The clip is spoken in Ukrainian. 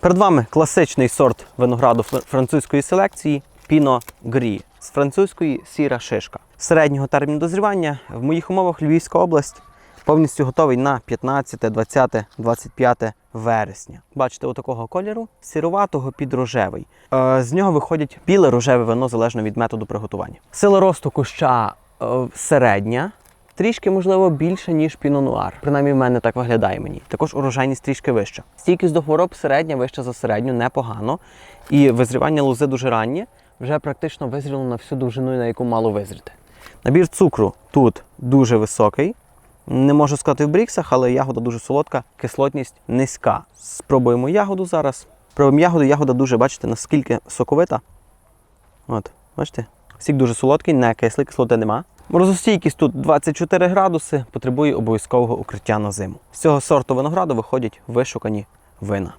Перед вами класичний сорт винограду французької селекції Піно Грі з французької сіра шишка. Середнього терміну дозрівання в моїх умовах Львівська область повністю готовий на 15, 20, 25 вересня. Бачите, отакого кольору сіруватого під рожевий. Е, з нього виходять біле рожеве вино залежно від методу приготування. Сила росту куща е, середня. Трішки, можливо, більше, ніж пінонуар. Принаймні, в мене так виглядає мені. Також урожайність трішки вища. Стійкість до хвороб середня, вища за середню, непогано. І визрівання лози дуже раннє, вже практично визріло на всю довжину, на яку мало визріти. Набір цукру тут дуже високий. Не можу сказати в бріксах, але ягода дуже солодка, кислотність низька. Спробуємо ягоду зараз. Пробуємо ягоду, ягода дуже, бачите, наскільки соковита. От, бачите? Сік дуже солодкий, не кислий, кислоти нема. Морозостійкість тут 24 градуси, потребує обов'язкового укриття на зиму. З цього сорту винограду виходять вишукані вина.